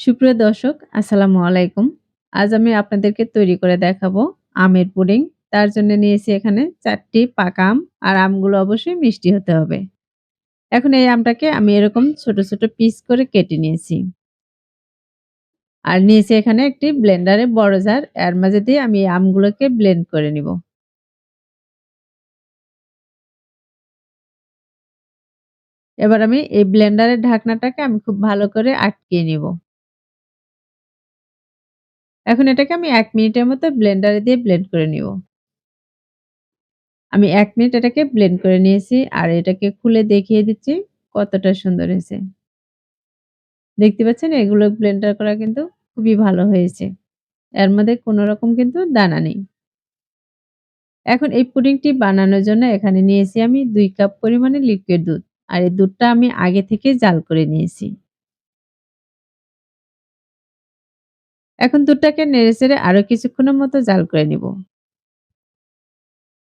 সুপ্রিয় দর্শক, আসসালামু আলাইকুম। আজ আমি আপনাদেরকে তৈরি করে দেখাবো আমের পুডিং। তার জন্য নিয়েছি এখানে চারটি পাকা আম। আর আমগুলো অবশ্যই মিষ্টি হতে হবে। এখন এই আমটাকে আমি এরকম ছোট, ছোট পিস করে কেটে নিয়েছি। আর নিয়েছি এখানে একটি ব্লেন্ডারে বড় জার। এর মাঝে দিয়ে আমি এই আমগুলোকে ব্লেন্ড করে নিব। এবার আমি এই ব্লেন্ডারের ঢাকনাটাকে আমি খুব ভালো করে আটকিয়ে নিব। এখন এটাকে আমি ১ মিনিটের মতো ব্লেন্ডারে দিয়ে ব্লেন্ড করে নিব। আমি ১ মিনিট এটাকে ব্লেন্ড করে নিয়েছি। আর এটাকে খুলে দেখিয়ে দিচ্ছি কতটা সুন্দর হয়েছে। দেখতে পাচ্ছেন এগুলো ব্লেন্ডার করা কিন্তু খুবই ভালো হয়েছে। এর মধ্যে কোনো রকম কিন্তু দানা নেই। এখন এই পুডিংটি বানানোর জন্য এখানে নিয়েছি আমি ২ কাপ পরিমাণে লিকুইড দুধ। আর এই দুধটা আমি আগে থেকে জাল করে নিয়েছি। এখন দুধটাকে নেড়েচেড়ে আরও কিছুক্ষণের মতো জাল করে নিব।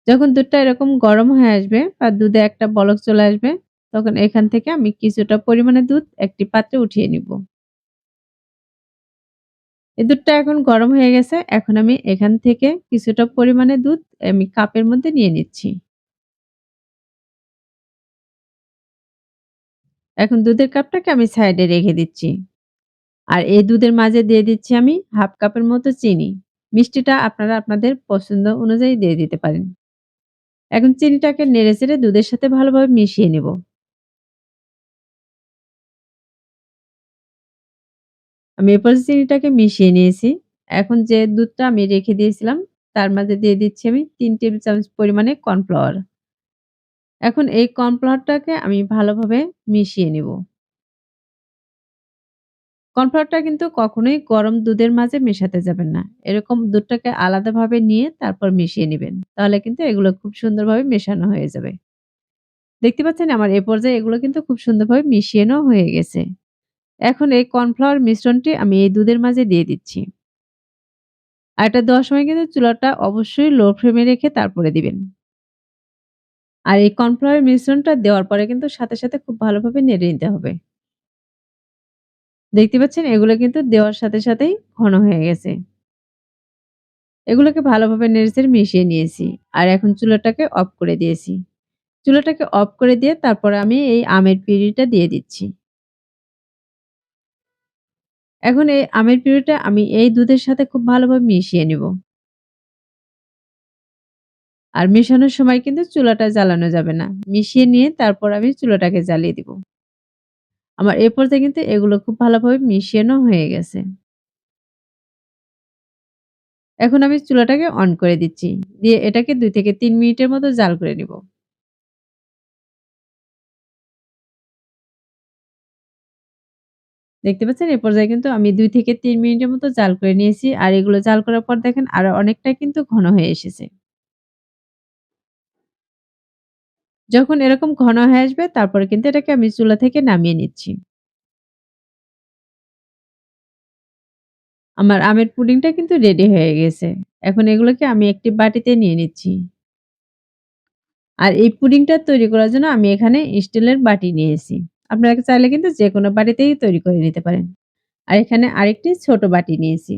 যখন দুধটা এরকম গরম হয়ে আসবে বা দুধে একটা বলক চলে আসবে, তখন এখান থেকে আমি কিছুটা পরিমাণে দুধ একটি পাত্রে উঠিয়ে নিব। এই দুধটা এখন গরম হয়ে গেছে। এখন আমি এখান থেকে কিছুটা পরিমাণে দুধ আমি কাপের মধ্যে নিয়ে নিচ্ছি। এখন দুধের কাপটাকে আমি সাইডে রেখে দিচ্ছি। আর এই দুধের মাঝে দিয়ে দিচ্ছি আমি ১/২ কাপের মতো চিনি। মিষ্টিটা আপনারা আপনাদের পছন্দ অনুযায়ী দিয়ে দিতে পারেন। এখন চিনিটাকে নেড়ে চেড়ে দুধের সাথে ভালোভাবে মিশিয়ে নেব। আমি এ পর্যায়ে চিনিটাকে মিশিয়ে নিয়েছি। এখন যে দুধটা আমি রেখে দিয়েছিলাম, তার মাঝে দিয়ে দিচ্ছি আমি ৩ টেবিল চামচ পরিমাণে কর্নফ্লাওয়ার। এখন এই কর্নফ্লাওয়ারটাকে আমি ভালোভাবে মিশিয়ে নিব। কর্নফ্লাওয়ারটা কিন্তু কখনোই গরম দুধের মাঝে মেশাতে যাবেন না। এরকম দুধটাকে আলাদাভাবে নিয়ে তারপর মিশিয়ে নিবেন। তাহলে কিন্তু এগুলো খুব সুন্দরভাবে মেশানো হয়ে যাবে। দেখতে পাচ্ছেন আমার এ পর্যায়ে এগুলো কিন্তু খুব সুন্দরভাবে মিশিয়ে নেওয়া হয়ে গেছে। এখন এই কর্নফ্লাওয়ার মিশ্রণটি আমি এই দুধের মাঝে দিয়ে দিচ্ছি। আর এটা দেওয়ার সময় কিন্তু চুলাটা অবশ্যই লো ফ্লেমে রেখে তারপরে দিবেন। আর এই কর্নফ্লাওয়ার মিশ্রণটা দেওয়ার পরে কিন্তু সাথে, সাথে খুব ভালোভাবে নেড়ে নিতে হবে। দেখতে পাচ্ছেন এগুলো কিন্তু দেওয়ার সাথে সাথেই ঘন হয়ে গেছে। এগুলোকে ভালোভাবে নেড়েচেড়ে মিশিয়ে নিয়েছি। আর এখন চুলাটাকে অফ করে দিয়েছি। চুলাটাকে অফ করে দিয়ে তারপরে আমি এই আমের পিউরিটা দিয়ে দিচ্ছি। এখন এই আমের পিউরিটা আমি এই দুধের সাথে খুব ভালোভাবে মিশিয়ে নিব। আর মেশানোর সময় কিন্তু চুলাটা জ্বালানো যাবে না। মিশিয়ে নিয়ে তারপর আমি চুলাটাকে জ্বালিয়ে দিব। আমার এ পর্যায়ে কিন্তু এগুলো খুব ভালোভাবে মিশিয়ে হয়ে গেছে। এখন আমি চুলাটাকে অন করে দিচ্ছি। দিয়ে এটাকে ২ থেকে ৩ মিনিটের মতো জাল করে নিব। দেখতে পাচ্ছেন এ পর্যায়ে কিন্তু আমি ২ থেকে ৩ মিনিটের মতো জাল করে নিয়েছি। আর এগুলো জাল করার পর দেখেন আরও অনেকটাই কিন্তু ঘন হয়ে এসেছে। যখন এরকম ঘন হয়ে আসবে, তারপরে কিন্তু এটাকে আমি চুলা থেকে নামিয়ে নিচ্ছি। আমার আমের পুডিংটা কিন্তু রেডি হয়ে গেছে। এখন এগুলোকে আমি একটি বাটিতে নিয়ে নিচ্ছি। আর এই পুডিংটা তৈরি করার জন্য আমি এখানে স্টিলের বাটি নিয়েছি। আপনারা চাইলে কিন্তু যেকোনো বাটিতেই তৈরি করে নিতে পারেন। আর এখানে আরেকটি ছোট বাটি নিয়েছি।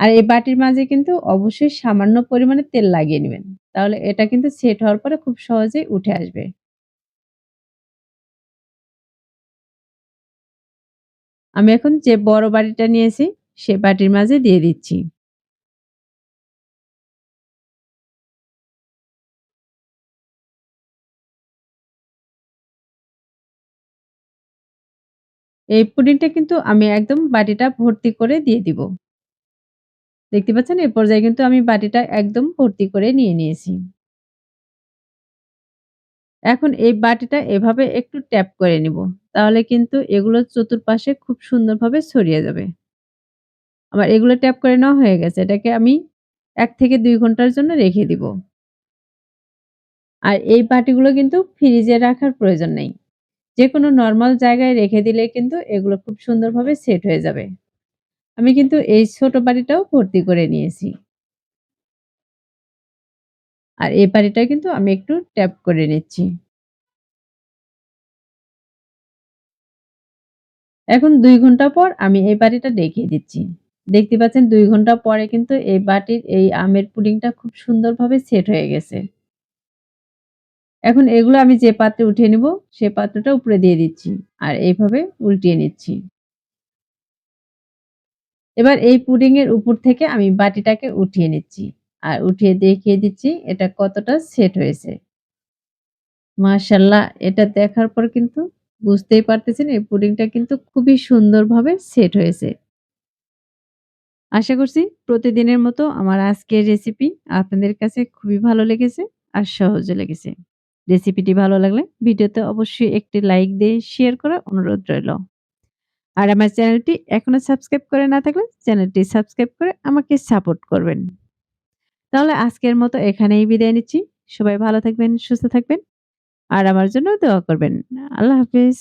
আর এই বাটির মাঝে কিন্তু অবশ্যই সামান্য পরিমাণে তেল লাগিয়ে নেবেন তাহলে এটা কিন্তু সেট হওয়ার পরে খুব সহজেই উঠে আসবে। আমি এখন যে বড় বাটিটা নিয়েছি, সে বাটির মাঝে দিয়ে দিচ্ছি। এই পুডিংটা কিন্তু আমি একদম বাটিটা ভর্তি করে দিয়ে দিব। দেখতে পাচ্ছেন এই পর্যায়ে কিন্তু আমি বাটিটা একদম ভর্তি করে নিয়ে নিয়েছি। এখন এই বাটিটা এভাবে একটু ট্যাপ করে নিব। তাহলে কিন্তু এগুলো চতুর্পাশে খুব সুন্দরভাবে ছড়িয়ে যাবে। আমার এগুলো ট্যাপ করে নেওয়া হয়ে গেছে। এটাকে আমি এক থেকে দুই ঘণ্টার জন্য রেখে দিব। আর এই বাটিগুলো কিন্তু ফ্রিজে রাখার প্রয়োজন নেই। যেকোনো নর্মাল জায়গায় রেখে দিলে কিন্তু এগুলো খুব সুন্দরভাবে সেট হয়ে যাবে। আমি কিন্তু এই ছোট বাড়িটাও ভর্তি করে নিয়েছি। আর এই বাড়িটা কিন্তু আমি একটু ট্যাপ করে নিচ্ছি। এখন দুই ঘণ্টা পর আমি এই বাটিটা দেখিয়ে দিচ্ছি। দেখতে পাচ্ছেন দুই ঘণ্টা পরে কিন্তু এই বাটির এই আমের পুডিংটা খুব সুন্দরভাবে সেট হয়ে গেছে। এখন এগুলো আমি যে পাত্রে উঠিয়ে নিব, সে পাত্রটা উপরে দিয়ে দিচ্ছি। আর এইভাবে উল্টিয়ে নিচ্ছি। এবার এই পুডিং এর উপর থেকে আমি বাটিটাকে উঠিয়ে নিচ্ছি। আর উঠিয়ে দেখিয়ে দিচ্ছি এটা কতটা সেট হয়েছে। মাশাআল্লাহ, এটা দেখার পর কিন্তু বুঝতেই পারতেছেন এই পুডিংটা কিন্তু খুবই সুন্দরভাবে সেট হয়েছে। আশা করছি প্রতিদিনের মতো আমার আজকের রেসিপি আপনাদের কাছে খুবই ভালো লেগেছে আর সহজও লেগেছে। রেসিপিটি ভালো লাগলে ভিডিওতে অবশ্যই একটি লাইক দিয়ে শেয়ার করার অনুরোধ রইল। আর আমার চ্যানেলটি এখনও সাবস্ক্রাইব করে না থাকলে চ্যানেলটি সাবস্ক্রাইব করে আমাকে সাপোর্ট করবেন। তাহলে আজকের মতো এখানেই বিদায় নিচ্ছি। সবাই ভালো থাকবেন, সুস্থ থাকবেন। আর আমার জন্য দোয়া করবেন। আল্লাহ হাফেজ।